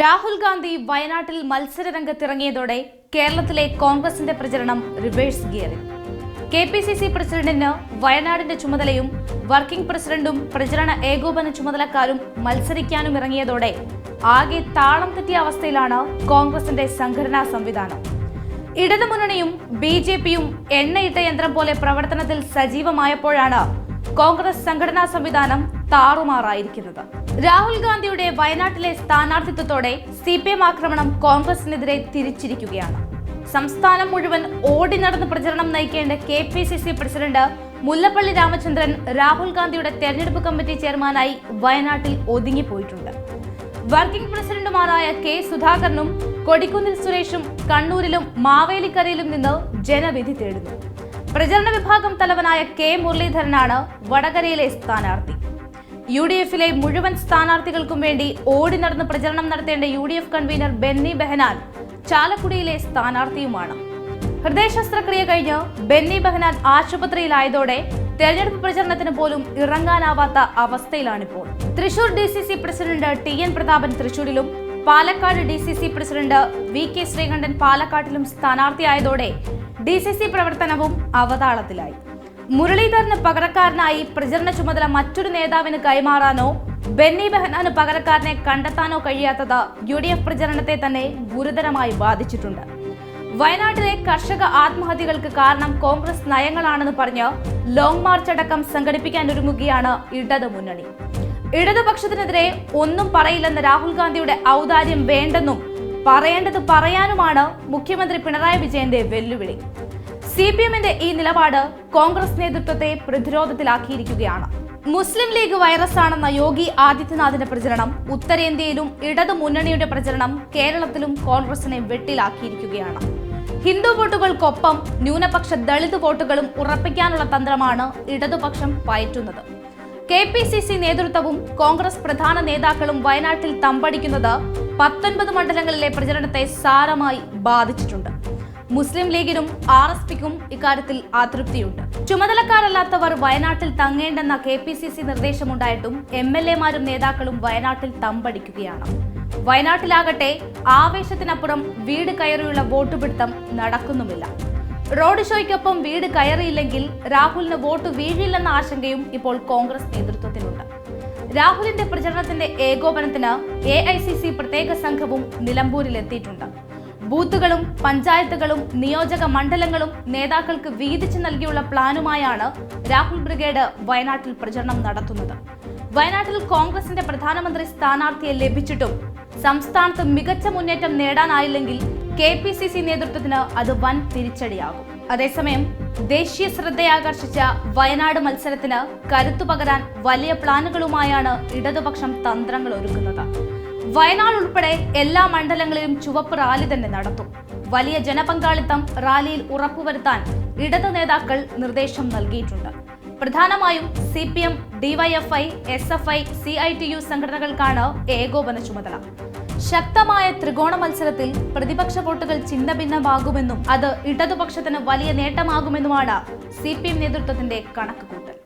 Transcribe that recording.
രാഹുൽ ഗാന്ധി വയനാട്ടിൽ മത്സര രംഗത്തിറങ്ങിയതോടെ കേരളത്തിലെ കോൺഗ്രസിന്റെ പ്രചരണം റിവേഴ്സ് ഗിയറിൽ കെ പി സി സി പ്രസിഡന്റിന് വയനാടിന്റെ ചുമതലയും വർക്കിംഗ് പ്രസിഡന്റും പ്രചരണ ഏകോപന ചുമതലക്കാരും മത്സരിക്കാനും ഇറങ്ങിയതോടെ ആകെ താളം തെറ്റിയ അവസ്ഥയിലാണ് കോൺഗ്രസിന്റെ സംഘടനാ സംവിധാനം. ഇടതുമുന്നണിയും ബി ജെ പിയും എണ്ണയിട്ട യന്ത്രം പോലെ പ്രവർത്തനത്തിൽ സജീവമായപ്പോഴാണ് കോൺഗ്രസ് സംഘടനാ സംവിധാനം താറുമാറായിരിക്കുന്നത്. രാഹുൽ ഗാന്ധിയുടെ വയനാട്ടിലെ സ്ഥാനാർത്ഥിത്വത്തോടെ സി പി എം ആക്രമണം കോൺഗ്രസിനെതിരെ തിരിച്ചിരിക്കുകയാണ്. സംസ്ഥാനം മുഴുവൻ ഓടി നടന്ന് പ്രചരണം നയിക്കേണ്ട K P C C president Mullappally Ramachandran Rahul ഗാന്ധിയുടെ തെരഞ്ഞെടുപ്പ് കമ്മിറ്റി ചെയർമാനായി വയനാട്ടിൽ ഒതുങ്ങിപ്പോയിട്ടുണ്ട്. വർക്കിംഗ് പ്രസിഡന്റുമാരായ കെ സുധാകരനും കൊടിക്കുന്നിൽ സുരേഷും കണ്ണൂരിലും മാവേലിക്കരയിലും നിന്ന് ജനവിധി തേടുന്നു. പ്രചരണ വിഭാഗം തലവനായ കെ മുരളീധരനാണ് വടകരയിലെ സ്ഥാനാർത്ഥി. യു ഡി എഫിലെ മുഴുവൻ സ്ഥാനാർത്ഥികൾക്കും വേണ്ടി ഓടി നടന്ന് പ്രചരണം നടത്തേണ്ട U D F convener Benny Behanan ചാലക്കുടിയിലെ സ്ഥാനാർത്ഥിയുമാണ്. ഹൃദയ ശസ്ത്രക്രിയ കഴിഞ്ഞ് ബെന്നി ബെഹനാൻ ആശുപത്രിയിലായതോടെ തെരഞ്ഞെടുപ്പ് പ്രചരണത്തിന് പോലും ഇറങ്ങാനാവാത്ത അവസ്ഥയിലാണിപ്പോൾ. Thrissur D C C president T N Prathapan തൃശൂരിലും Palakkad D C C president V K Sreekandan പാലക്കാട്ടിലും സ്ഥാനാർത്ഥിയായതോടെ ഡി സി സി പ്രവർത്തനവും അവതാളത്തിലായി. മുരളീധരന് പകരക്കാരനായി പ്രചരണ ചുമതല മറ്റൊരു നേതാവിന് കൈമാറാനോ ബെന്നി ബെഹനാന് പകരക്കാരനെ കണ്ടെത്താനോ കഴിയാത്തത് യു ഡി എഫ് പ്രചരണത്തെ തന്നെ ഗുരുതരമായി ബാധിച്ചിട്ടുണ്ട്. വയനാട്ടിലെ കർഷക ആത്മഹത്യകൾക്ക് കാരണം കോൺഗ്രസ് നയങ്ങളാണെന്ന് പറഞ്ഞ് ലോങ് മാർച്ച് അടക്കം സംഘടിപ്പിക്കാൻ ഒരുങ്ങുകയാണ് ഇടതു മുന്നണി. ഇടതുപക്ഷത്തിനെതിരെ ഒന്നും പറയില്ലെന്ന രാഹുൽ ഗാന്ധിയുടെ ഔദാര്യം വേണ്ടെന്നും പറയേണ്ടത് പറയാനുമാണ് മുഖ്യമന്ത്രി പിണറായി വിജയന്റെ വെല്ലുവിളി. സി പി എമ്മിന്റെ ഈ നിലപാട് കോൺഗ്രസ് നേതൃത്വത്തെ പ്രതിരോധത്തിലാക്കിയിരിക്കുകയാണ്. മുസ്ലിം ലീഗ് വൈറസ് ആണെന്ന യോഗി ആദിത്യനാഥിന്റെ പ്രചരണം ഉത്തരേന്ത്യയിലും ഇടതു മുന്നണിയുടെ പ്രചരണം കേരളത്തിലും കോൺഗ്രസിനെ വെട്ടിലാക്കിയിരിക്കുകയാണ്. ഹിന്ദു വോട്ടുകൾക്കൊപ്പം ന്യൂനപക്ഷ ദളിത് വോട്ടുകളും ഉറപ്പിക്കാനുള്ള തന്ത്രമാണ് ഇടതുപക്ഷം പയറ്റുന്നത്. കെ പി സി സി നേതൃത്വവും കോൺഗ്രസ് പ്രധാന നേതാക്കളും വയനാട്ടിൽ തമ്പടിക്കുന്നത് പത്തൊൻപത് മണ്ഡലങ്ങളിലെ പ്രചരണത്തെ സാരമായി ബാധിച്ചിട്ടുണ്ട്. മുസ്ലിം ലീഗിനും ആർ എസ് പിക്കും ഇക്കാര്യത്തിൽ അതൃപ്തിയുണ്ട്. ചുമതലക്കാരല്ലാത്തവർ വയനാട്ടിൽ തങ്ങേണ്ടെന്ന കെ പി സി സി നിർദ്ദേശമുണ്ടായിട്ടും എം എൽ എമാരും നേതാക്കളും വയനാട്ടിൽ തമ്പടിക്കുകയാണ്. വയനാട്ടിലാകട്ടെ ആവേശത്തിനപ്പുറം വീട് കയറിയുള്ള വോട്ട് പിടുത്തം നടക്കുന്നുമില്ല. റോഡ് ഷോയ്ക്കൊപ്പം വീട് കയറിയില്ലെങ്കിൽ രാഹുലിന് വോട്ട് വീഴില്ലെന്ന ആശങ്കയും ഇപ്പോൾ കോൺഗ്രസ് നേതൃത്വത്തിനുണ്ട് രാഹുലിന്റെ പ്രചരണത്തിന്റെ ഏകോപനത്തിന് എ ഐ സി സി പ്രത്യേക സംഘവും നിലമ്പൂരിലെത്തിയിട്ടുണ്ട്. ബൂത്തുകളും പഞ്ചായത്തുകളും നിയോജക മണ്ഡലങ്ങളും നേതാക്കൾക്ക് വീതിച്ചു നൽകിയുള്ള പ്ലാനുമായാണ് രാഹുൽ ബ്രിഗേഡ് വയനാട്ടിൽ പ്രചരണം നടത്തുന്നത്. വയനാട്ടിൽ കോൺഗ്രസിന്റെ പ്രധാനമന്ത്രി സ്ഥാനാർത്ഥിയെ ലഭിച്ചിട്ടും സംസ്ഥാനത്ത് മികച്ച മുന്നേറ്റം നേടാനായില്ലെങ്കിൽ കെ പി സി സി നേതൃത്വത്തിന് അത് വൻ തിരിച്ചടിയാകും. അതേസമയം ദേശീയ ശ്രദ്ധയാകർഷിച്ച വയനാട് മത്സരത്തിന് കരുത്തു പകരാൻ വലിയ പ്ലാനുകളുമായാണ് ഇടതുപക്ഷം തന്ത്രങ്ങൾ ഒരുക്കുന്നത്. വയനാട് ഉൾപ്പെടെ എല്ലാ മണ്ഡലങ്ങളിലും ചുവപ്പ് റാലി തന്നെ നടത്തും. വലിയ ജനപങ്കാളിത്തം റാലിയിൽ ഉറപ്പുവരുത്താൻ ഇടത് നേതാക്കൾ നിർദ്ദേശം നൽകിയിട്ടുണ്ട്. പ്രധാനമായും C P M DYFI S F I C I T U സംഘടനകൾക്കാണ് ഏകോപന ചുമതല. ശക്തമായ ത്രികോണ മത്സരത്തിൽ പ്രതിപക്ഷ വോട്ടുകൾ ഛിന്നഭിന്നമാകുമെന്നും അത് ഇടതുപക്ഷത്തിന് വലിയ നേട്ടമാകുമെന്നുമാണ് സി പി എം നേതൃത്വത്തിന്റെ കണക്കുകൂട്ടൽ.